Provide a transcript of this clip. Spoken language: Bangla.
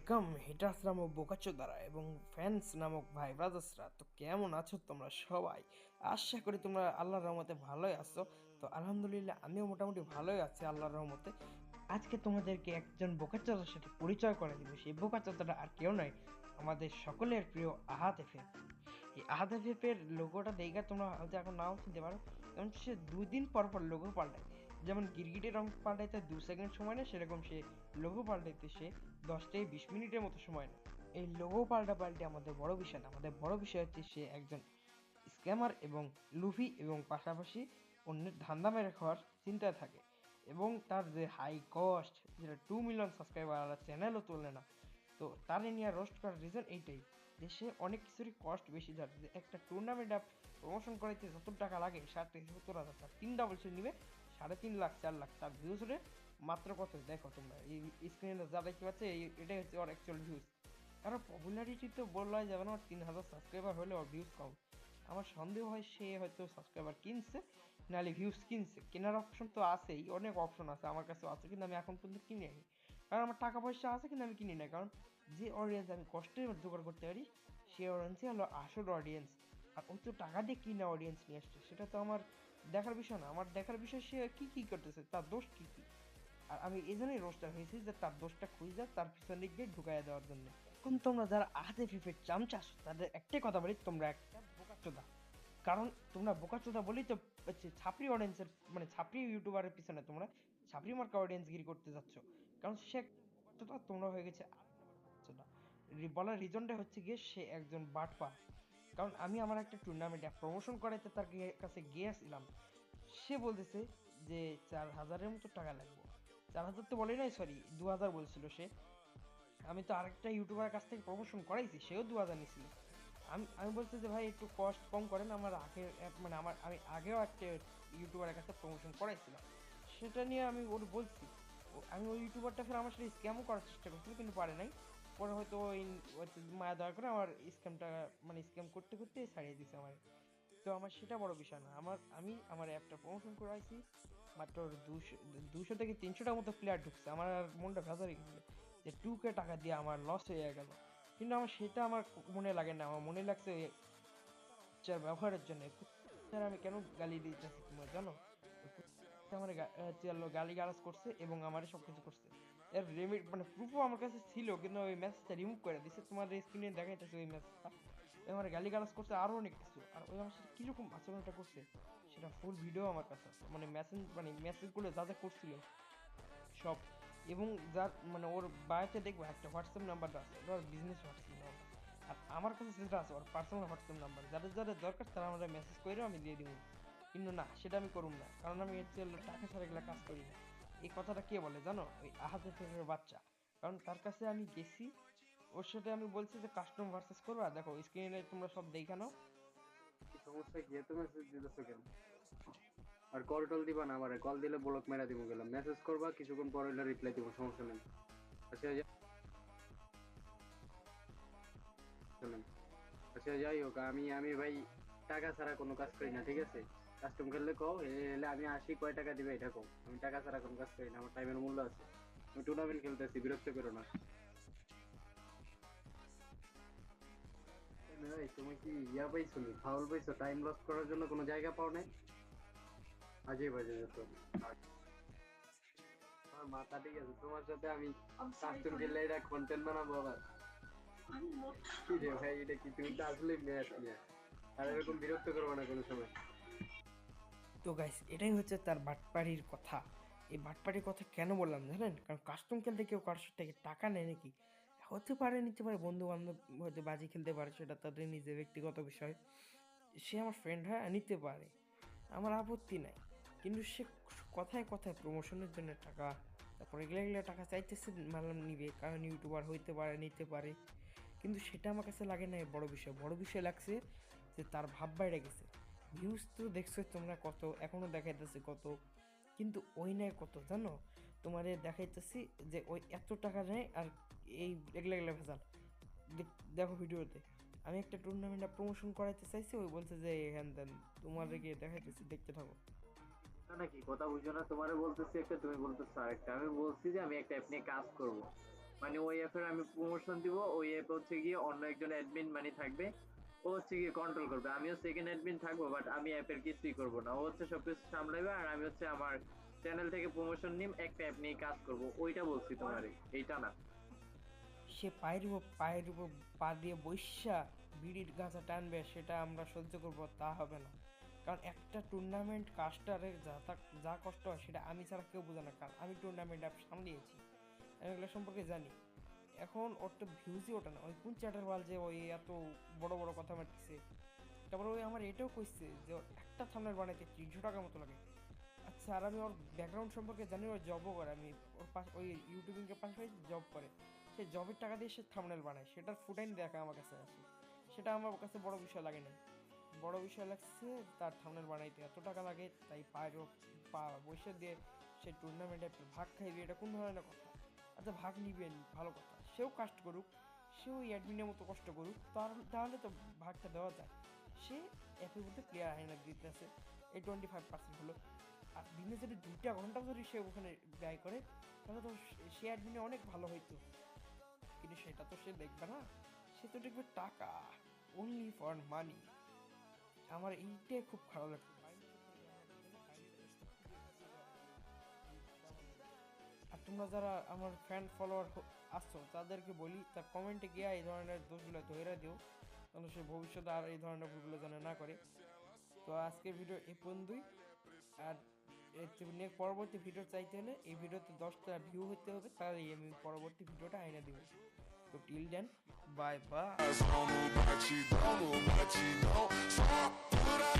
ওয়েলকাম হিটার্স নামক বোকাচোদারা এবং ফ্যান্স নামক ভাই ব্রাদার্সরা তো কেমন আছো তোমরা সবাই? আশা করি তোমরা আল্লাহর রহমতে ভালোই আছো। তো আলহামদুলিল্লাহ, আমিও মোটামুটি ভালোই আছি আল্লাহর রহমতে। আজকে তোমাদেরকে একজন বোকাচোদার সাথে পরিচয় করে দিব। সেই বোকাচোদাটা আর কেউ নয়, আমাদের সকলের প্রিয় আহাত এফএফ এই আহাত এফএফের লোগোটা দেখে তোমরা হয়তো এখন নাও চিনতে পারো। কারণ সে দুই দিন পর পর লোগো পাল্টায়। যেমন গিরগিটের রং পাল্টাইতে দু সেকেন্ড সময় নেয়, সেরকম সে লোগো পাল্টাইতে সে দশ থেকে বিশ মিনিটের মতো সময় নেয়। এই লোগো পাল্টা পাল্টে আমাদের বড় বিষয় না, আমাদের বড় বিষয় হচ্ছে সে একজন স্ক্যামার এবং লুফি এবং পাশাপাশি অন্যের ধান্দা মেরে খাওয়ার চিন্তায় থাকে। এবং তার যে হাই কস্ট যেটা টু মিলিয়ন সাবস্ক্রাইবার চ্যানেলও তোলে না, তো তার নিয়ে রোস্ট করার রিজন এইটাই যে সে অনেক কিছুরই কস্ট বেশি। ধরে যে একটা টুর্নামেন্ট প্রমোশন করাইতে যত টাকা লাগে, ষাট থেকে সত্তর হাজার টাকা তিন ডাবল সে নিবে সাড়ে তিন লাখ, চার লাখ তার ভিউজ রে মাত্র কত? দেখো তোমরা, এই স্ক্রিনে যা দেখতে পাচ্ছে এটাই হচ্ছে ওর অ্যাকচুয়াল ভিউজ কারণ পপুলারিটি তো বললা যাবে না, ওর তিন হাজার সাবস্ক্রাইবার হলে ওর ভিউজ কম। আমার সন্দেহ হয় সে হয়তো সাবস্ক্রাইবার কিনছে নাহলে ভিউজ কিনছে। কেনার অপশন তো আছেই, অনেক অপশন আছে আমার কাছে আছে, কিন্তু আমি এখন পর্যন্ত কিনে আনি কারণ আমার টাকা পয়সা আছে কিন্তু আমি কিনি না কারণ যে অডিয়েন্স আমি কষ্টে জোগাড় করতে পারি, সে অডিয়েন্সই হলো আসল অডিয়েন্স আর ওই তো টাকা দিয়ে কিনা অডিয়েন্স নিয়ে আসছে, সেটা তো আমার দেখার বিষয় না, আমার দেখার বিষয় সে কি কি করতেছে, তার দোষ কি কি? আর আমি এই জন্যই রোস্টার হয়েছি যে তার দোষটা খুঁজে তার পিছনে গিয়ে ঢুকাইয়া দেওয়ার জন্য। এখন তোমরা যারা আহাতে ফিফের চামচাস তাদের একটাই কথা বলি, তোমরা একটা বোকাচোদা। কারণ তোমরা বোকাচোদা বলেই তো ছাপড়ি অডিয়েন্সের মানে ছাপড়ি ইউটিউবারের পিছনে তোমরা ছাপড়ি মার্কা অডিয়েন্স গিরি করতে যাচ্ছ। কারণ সে তোমরা হয়ে গেছে বলার রিজনটা হচ্ছে গিয়ে সে একজন বাটপা কারণ আমি আমার একটা টুর্নামেন্টে প্রমোশন করাইতে তার কাছে গিয়েছিলাম সে বলতেছে যে, চার হাজারের মতো টাকা লাগবে। চার হাজার তো বলে নাই সরি দু হাজার বলছিল সে। আমি তো আরেকটা ইউটিউবারের কাছ থেকে প্রমোশন করাইছি, সেও দু হাজার নিয়েছিল আমি আমি বলছি যে, ভাই, একটু কস্ট কম করেন, আমার আগে মানে আমার, আমি আগেও একটা ইউটিউবারের কাছে প্রমোশন করাইছিলাম। সেটা নিয়ে আমি ওর বলছি। আমি ওই ইউটিউবারটা ফের আমার সাথে স্ক্যামও করার চেষ্টা করছিল, কিন্তু পারে নাই। পরে হয়তো ওই মায়া দয়া করে আমার স্ক্যামটা মানে স্ক্যাম করতে করতে ছাড়িয়ে দিছে আমার তো আমার সেটা বড় বিষয় না। আমার, আমি আমার অ্যাপটা প্রমোশন করাইছি মাত্র দুশো দুশো থেকে তিনশোটার মতো প্লেয়ার ঢুকছে। আমার আর মনটা ভেজা গেছে যে টু কে টাকা দিয়ে আমার লস হয়ে গেল। কিন্তু আমার সেটা আমার মনে লাগে না। আমার মনে লাগছে ব্যবহারের জন্য আমি কেন গালি দিতেছি তোমরা জানো? আমার গালি গালাজ করছে এবং আমার সব কিছু করছে। এর রেমিড মানে প্রুফও আমার কাছে ছিল, কিন্তু ওই ম্যাচটা রিমুভ করে দিছে। তোমার স্ক্রিনে দেখাইতেছে ওই ম্যাচটা আমার গালি গালাজ করছে আরও অনেক কিছু। আর ওই আমার সাথে কীরকম আচরণটা করছে, সেটা ফুল ভিডিও আমার কাছে। আছে মানে মেসেজ মানে মেসেজগুলো যা যা করছিল, সব। এবং যার মানে ওর বাড়িতে দেখব, একটা হোয়াটসঅ্যাপ নাম্বারটা আছে ওর বিজনেস হোয়াটসঅ্যাপ নাম্বার আর আমার কাছে সেটা আছে, ওর পার্সোনাল হোয়াটসঅ্যাপ নাম্বার যাদের যাদের দরকার, তারা আমরা মেসেজ করেও আমি দিয়ে দিব। কিন্তু না, সেটা আমি করুম না। কারণ আমি হচ্ছে টাকা ছাড়া এগুলো কাজ করি না। এই কথাটা কে বলে জানো? ওই আহাতে ফেরের বাচ্চা। কারণ তার কাছে আমি গেছি, ওর সাথে আমি বলছি যে কাস্টম ভার্সেস করবা? দেখো স্ক্রিনে তোমরা সব দেখে নাও। সমস্যা কি? এত মেসেজ দিতেছো কেন? আর কল টল দিবা না আমারে। কল দিলে ব্লক মেরা দিব গেলাম। মেসেজ করবা, কিছুক্ষণ পর হইলে রিপ্লাই দিব, সমস্যা নেই। আচ্ছা আচ্ছা যাই হোক, আমি আমি ভাই টাকা ছাড়া কোনো কাজ করি না, ঠিক আছে? কাস্টম খেললে কও এলে আমি আসি কয় টাকা দিবে এটা কও। আমি টাকা ছাড়া কোনো কাজ করি না আমার টাইমের মূল্য আছে। আমি টুর্নামেন্ট খেলতেছি বিরক্ত করো না। তুমি কি ইয়া পাইছো নি? ফাউল পাইছো? টাইম লস করার জন্য কোনো জায়গা পাও নাই? আজে বাজে যেত। আমার মাথা ঠিক আছে তোমার সাথে আমি কাস্টম খেললে এটা কন্টেন্ট বানাবো আবার। কি রে ভাই এটা কি তুমি তো আসলে ম্যাচ নিয়ে আর এরকম বিরক্ত করব না কোনো সময়। তো গাইস এটাই হচ্ছে তার বাটপাড়ির কথা। এই বাটপাড়ির কথা কেন বললাম জানেন? কারণ কাস্টম খেলতে কেউ কারোর থেকে টাকা নেয় নাকি? হতে পারে নিতে পারে বন্ধু বান্ধব হয়তো বাজি খেলতে পারে, সেটা তাদের নিজের ব্যক্তিগত বিষয়। সে আমার ফ্রেন্ড হয় নিতে পারে, আমার আপত্তি নাই। কিন্তু সে কথায় কথায় প্রমোশনের জন্য টাকা, তারপরে এগুলো এগুলো টাকা চাইতেছে মানলাম নিবে, কারণ ইউটিউবার হইতে পারে, নিতে পারে। কিন্তু সেটা আমার কাছে লাগে না বড় বিষয়। বড় বিষয় লাগছে যে তার ভাব বাইরে গেছে। ভিউজ তো দেখছ তোমরা কত, এখনও দেখাইতেছি কত, কিন্তু ওই নেয় কত, জানো? তোমারে দেখাইতেছি যে ওই এত টাকা নেয় আর এই এগুলা এগুলা ভেজাল। দেখো ভিডিওতে। আমি একটা টুর্নামেন্টে প্রমোশন করাইতে চাইছি, ওই বলছে যে হ্যান দেন গিয়ে দেখাইতেছি, দেখতে থাকো। নাকি কথা বুঝছ না, তোমারে বলতেছি একটা, তুমি বলতেছো আরেকটা। আমি বলছি যে আমি একটা অ্যাপ নিয়ে কাজ করব। মানে ওই অ্যাপের আমি প্রমোশন দিব, ওই অ্যাপ হচ্ছে গিয়ে অন্য একজন অ্যাডমিন মানে থাকবে। ও হচ্ছে গিয়ে কন্ট্রোল করবে। আমিও সেকেন্ড অ্যাডমিন থাকব বাট আমি অ্যাপের কিছুই করব না। ও হচ্ছে সবকিছু সামলাবে আর আমি হচ্ছে আমার চ্যানেল থেকে প্রমোশন নিম, একটা অ্যাপ নিয়ে কাজ করব। ওইটা বলছি তোমারে, এইটা না। সে পায়ের উপর পায়ের উপর পা দিয়ে বৈশা বিড়ির গাছা টানবে, সেটা আমরা সহ্য করব, তা হবে না। কারণ একটা টুর্নামেন্ট কাস্টারের যা যা কষ্ট হয়, সেটা আমি ছাড়া কেউ বোঝে না। কারণ আমি টুর্নামেন্ট অ্যাপ সামলিয়েছি। আমি এগুলো সম্পর্কে জানি। এখন ওর তো ভিউজই ওঠে না। ওই কোন চ্যাটার বাল যে ওই এত বড় বড় কথা মারতেছে। তারপরে ওই আমার এটাও কইছে যে ওর একটা থামনের বানাইতে তিনশো টাকা মতো লাগে। আচ্ছা আর আমি ওর ব্যাকগ্রাউন্ড সম্পর্কে জানি ওর জবও করে। আমি ওর পাশ, ওই ইউটিউবিংয়ের পাশাপাশি জব করে। সে জবের টাকা দিয়ে সে থামনেল বানায়। সেটার ফুটাইন দেখা আমার কাছে আছে। সেটা আমার কাছে বড় বিষয় লাগে না। বড় বিষয় লাগছে তার থামনেল বানাইতে এত টাকা লাগে, তাই পায়ের পা বসে দিয়ে সে টুর্নামেন্টে ভাগ খাইবে। এটা কোন ধরনের কথা? আচ্ছা ভাগ নিবেন, ভালো কথা। সেও কাস্ট করুক, সেও ওই অ্যাডমিনের মতো কষ্ট করুক, তার, তাহলে তো ভাগটা দেওয়া যায়। সে অ্যাপের মধ্যে প্লেয়ার হাইনা দিতেছে এই টোয়েন্টি ফাইভ পার্সেন্ট হলো। আর দিনে যদি দুইটা ঘণ্টা যদি সে ওখানে ব্যয় করে, তাহলে তো সে- অ্যাডমিনে অনেক ভালো হইতো। কিন্তু সেটা তো সে দেখবে না। সে তো দেখবে টাকা অনলি ফর মানি আমার এইটাই খুব খারাপ লাগছে। তোমরা যারা আমার ফ্যান ফলোয়ার আসছো তাদেরকে বলি, তার কমেন্টে গিয়ে এই ধরনের দোষগুলো ধরে দিও, তাহলে সে ভবিষ্যতে আর এই ধরনের ভুলগুলো যেন না করে। তো আজকের ভিডিও এই পর্যন্তই। আর পরবর্তী ভিডিও চাইতে হলে এই ভিডিওতে দশটা ভিউ হতে হবে, তাহলেই আমি পরবর্তী ভিডিওটা আইনা দিব। তো টিল দেন বাই বাই